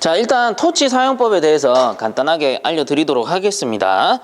자, 일단 토치 사용법에 대해서 간단하게 알려드리도록 하겠습니다.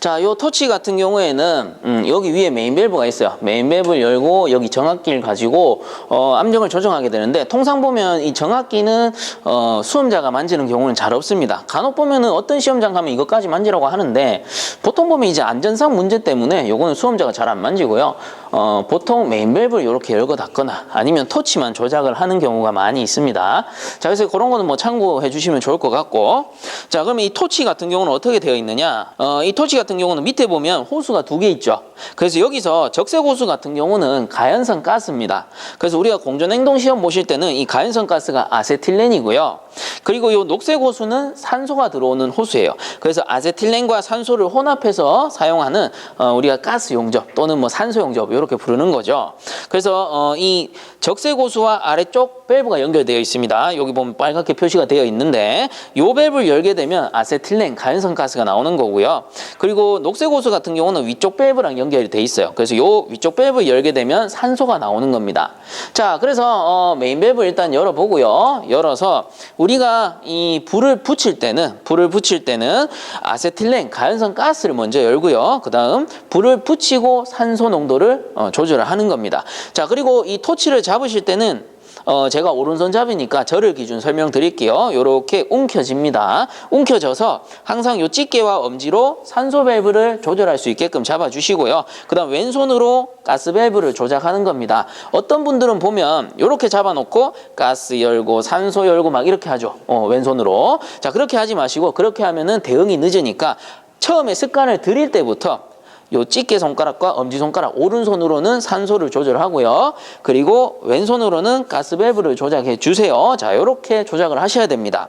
자, 요 토치 같은 경우에는 음, 여기 위에 메인 밸브가 있어요. 메인 밸브를 열고 여기 정압기를 가지고 어, 압력을 조정하게 되는데 통상 보면 이 정압기는 어, 수험자가 만지는 경우는 잘 없습니다. 간혹 보면은 어떤 시험장 가면 이것까지 만지라고 하는데 보통 보면 이제 안전상 문제 때문에 요거는 수험자가 잘 안 만지고요. 어, 보통 메인 밸브를 이렇게 열고 닫거나 아니면 토치만 조작을 하는 경우가 많이 있습니다. 자, 그래서 그런 거는 뭐 참고해 주시면 좋을 것 같고. 자, 그러면 이 토치 같은 경우는 어떻게 되어 있느냐? 어, 이 토치 같은 경우는 밑에 보면 호수가 두 개 있죠. 그래서 여기서 적색 호수 같은 경우는 가연성 가스입니다. 그래서 우리가 공전 행동 시험 보실 때는 이 가연성 가스가 아세틸렌이고요. 그리고 이 녹색 호수는 산소가 들어오는 호수예요. 그래서 아세틸렌과 산소를 혼합해서 사용하는 어, 우리가 가스 용접 또는 뭐 산소 용접 이렇게 부르는 거죠. 그래서 어, 이 적색 호수와 아래쪽 밸브가 연결되어 있습니다. 여기 보면 빨갛게 표시가 되어 있는데 요 밸브를 열게 되면 아세틸렌 가연성 가스가 나오는 거고요. 그리고 녹색 호수 같은 경우는 위쪽 밸브랑 연결이 돼 있어요. 그래서 요 위쪽 밸브 열게 되면 산소가 나오는 겁니다. 자, 그래서 어, 메인 밸브 일단 열어보고요. 열어서 우리가 이 불을 붙일 때는 불을 붙일 때는 아세틸렌 가연성 가스를 먼저 열고요. 그 다음 불을 붙이고 산소 농도를 어, 조절을 하는 겁니다. 자, 그리고 이 토치를 잡으실 때는 어, 제가 오른손 잡이니까 저를 기준 설명드릴게요. 요렇게 움켜집니다. 움켜져서 항상 요 집게와 엄지로 산소 밸브를 조절할 수 있게끔 잡아주시고요. 그 다음 왼손으로 가스 밸브를 조작하는 겁니다. 어떤 분들은 보면 요렇게 잡아놓고 가스 열고 산소 열고 막 이렇게 하죠. 어, 왼손으로. 자, 그렇게 하지 마시고 그렇게 하면은 대응이 늦으니까 처음에 습관을 들일 때부터 요 집게 손가락과 엄지 손가락 오른손으로는 산소를 조절하고요. 그리고 왼손으로는 가스 밸브를 조작해 주세요. 자, 요렇게 조작을 하셔야 됩니다.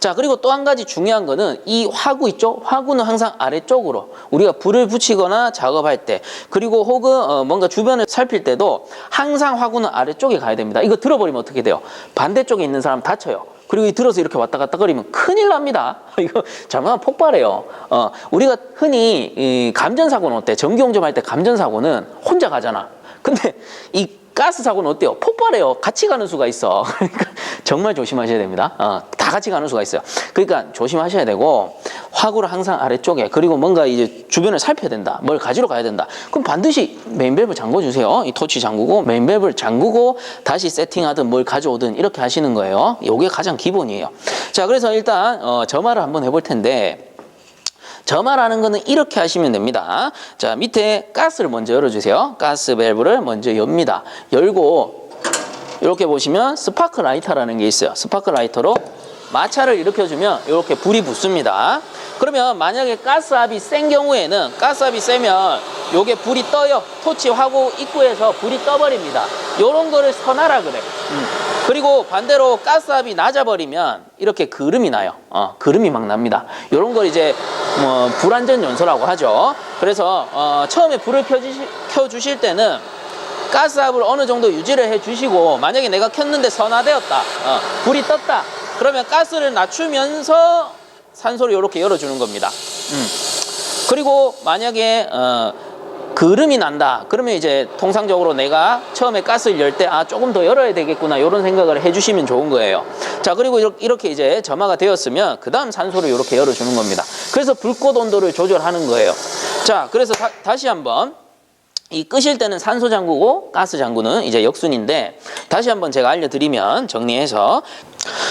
자, 그리고 또 한 가지 중요한 거는 이 화구 있죠? 화구는 항상 아래쪽으로 우리가 불을 붙이거나 작업할 때 그리고 혹은 어, 뭔가 주변을 살필 때도 항상 화구는 아래쪽에 가야 됩니다. 이거 들어버리면 어떻게 돼요? 반대쪽에 있는 사람 다쳐요. 그리고 이 들어서 이렇게 왔다 갔다 거리면 큰일 납니다. 이거 잘못하면 폭발해요. 어, 우리가 흔히 이 감전사고는 어때? 전기용접 할 때 감전사고는 혼자 가잖아. 근데 이 가스 사고는 어때요? 폭발해요. 같이 가는 수가 있어. 그러니까 정말 조심하셔야 됩니다. 어, 다 같이 가는 수가 있어요. 그러니까 조심하셔야 되고 화구를 항상 아래쪽에 그리고 뭔가 이제 주변을 살펴야 된다. 뭘 가지러 가야 된다. 그럼 반드시 메인 밸브 잠궈 주세요. 이 토치 잠그고 메인 밸브를 잠그고 다시 세팅하든 뭘 가져오든 이렇게 하시는 거예요. 이게 가장 기본이에요. 자, 그래서 일단 어, 점화를 한번 해볼 텐데 점화라는 거는 이렇게 하시면 됩니다. 자, 밑에 가스를 먼저 열어주세요. 가스 밸브를 먼저 엽니다. 열고 이렇게 보시면 스파크 라이터라는 게 있어요. 스파크 라이터로 마찰을 일으켜주면 이렇게 불이 붙습니다. 그러면 만약에 가스압이 센 경우에는 가스압이 세면 요게 불이 떠요. 토치 화구 입구에서 불이 떠버립니다. 요런 거를 선하라 그래. 음. 그리고 반대로 가스압이 낮아버리면 이렇게 그름이 나요. 어, 그름이 막 납니다. 요런 걸 이제 뭐 불안전 연소라고 하죠. 그래서 어, 처음에 불을 켜주시, 켜주실 때는 가스압을 어느 정도 유지를 해주시고 만약에 내가 켰는데 선화되었다, 어, 불이 떴다. 그러면 가스를 낮추면서 산소를 이렇게 열어주는 겁니다. 음. 그리고 만약에 어, 그름이 난다. 그러면 이제 통상적으로 내가 처음에 가스를 열 때 아 조금 더 열어야 되겠구나 이런 생각을 해주시면 좋은 거예요. 자 그리고 이렇게, 이제 점화가 되었으면 그 다음 산소를 이렇게 열어주는 겁니다. 그래서 불꽃 온도를 조절하는 거예요. 자 그래서 다, 다시 한번 이 끄실 때는 산소 잠그고 가스 잠그는 이제 역순인데 다시 한번 제가 알려드리면 정리해서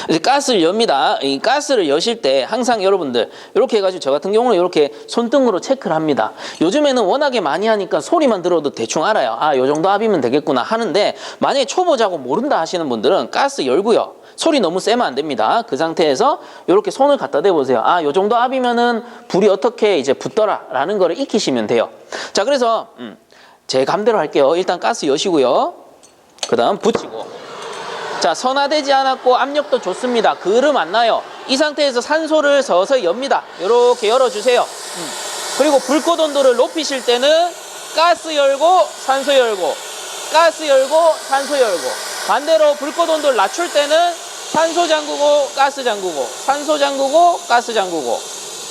이제 가스를 엽니다. 이 가스를 여실 때 항상 여러분들 이렇게 해가지고 저 같은 경우는 이렇게 손등으로 체크를 합니다. 요즘에는 워낙에 많이 하니까 소리만 들어도 대충 알아요. 아, 요 정도 압이면 되겠구나 하는데 만약에 초보자고 모른다 하시는 분들은 가스 열고요. 소리 너무 세면 안 됩니다. 그 상태에서 이렇게 손을 갖다 대보세요. 아, 요 정도 압이면은 불이 어떻게 이제 붙더라 라는 거를 익히시면 돼요. 자, 그래서 음, 제 감대로 할게요. 일단 가스 여시고요. 그 다음 붙이고. 자, 선화되지 않았고 압력도 좋습니다. 그름 안 나요. 이 상태에서 산소를 서서히 엽니다. 이렇게 열어주세요. 음. 그리고 불꽃 온도를 높이실 때는 가스 열고 산소 열고 가스 열고 산소 열고 반대로 불꽃 온도를 낮출 때는 산소 잠그고 가스 잠그고 산소 잠그고 가스 잠그고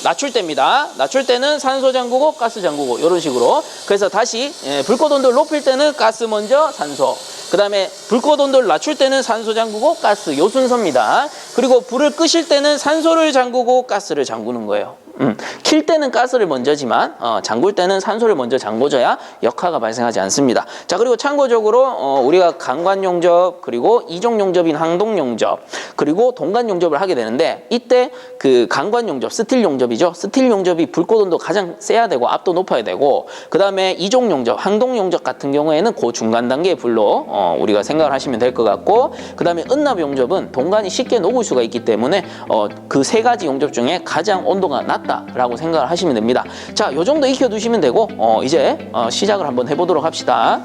낮출 때입니다. 낮출 때는 산소 잠그고 가스 잠그고 이런 식으로 그래서 다시 예, 불꽃 온도를 높일 때는 가스 먼저 산소 그 다음에 불꽃 온도를 낮출 때는 산소 잠그고 가스 요 순서입니다. 그리고 불을 끄실 때는 산소를 잠그고 가스를 잠그는 거예요. 음, 킬 때는 가스를 먼저지만 어, 잠글 때는 산소를 먼저 잠궈줘야 역화가 발생하지 않습니다. 자 그리고 참고적으로 어, 우리가 강관 용접 그리고 이종 용접인 항동 용접 그리고 동관 용접을 하게 되는데 이때 그 강관 용접 스틸 용접이죠. 스틸 용접이 불꽃 온도 가장 세야 되고 압도 높아야 되고 그 다음에 이종 용접 항동 용접 같은 경우에는 그 중간 단계의 불로 어, 우리가 생각을 하시면 될 것 같고 그 다음에 은납 용접은 동관이 쉽게 녹을 수가 있기 때문에 어, 그 세 가지 용접 중에 가장 온도가 낮 다라고 생각을 하시면 됩니다. 자, 요 정도 익혀두시면 되고 어, 이제 어, 시작을 한번 해보도록 합시다.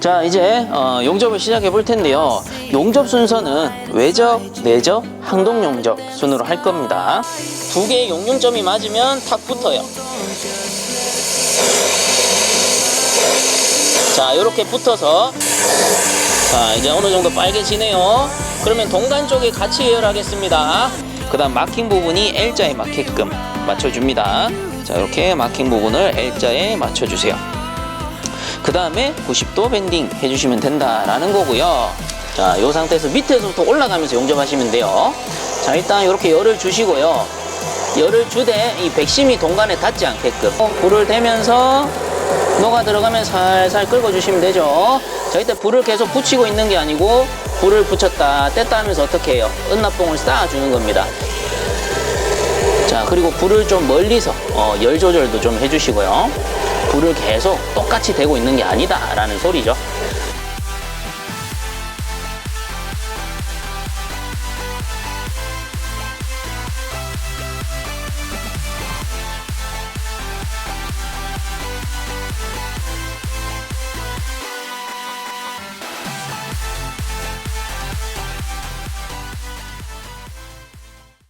자, 이제 어, 용접을 시작해 볼 텐데요. 용접 순서는 외접, 내접, 항동 용접 순으로 할 겁니다. 두 개의 용융점이 맞으면 탁 붙어요. 자, 이렇게 붙어서 자, 이제 어느 정도 빨개지네요. 그러면 동간 쪽에 같이 예열하겠습니다. 그 다음 마킹 부분이 L자에 맞게끔 맞춰줍니다. 자, 이렇게 마킹 부분을 L자에 맞춰주세요. 그 다음에 90도 밴딩 해주시면 된다라는 거고요. 자, 이 상태에서 밑에서부터 올라가면서 용접하시면 돼요. 자, 일단 이렇게 열을 주시고요. 열을 주되 이 백심이 동간에 닿지 않게끔 어, 불을 대면서 녹아 들어가면 살살 끓여주시면 되죠. 자, 이때 불을 계속 붙이고 있는 게 아니고 불을 붙였다 뗐다 하면서 어떻게 해요? 은납봉을 쌓아주는 겁니다. 자, 그리고 불을 좀 멀리서 어, 열 조절도 좀 해주시고요. 불을 계속 똑같이 대고 있는 게 아니다 라는 소리죠.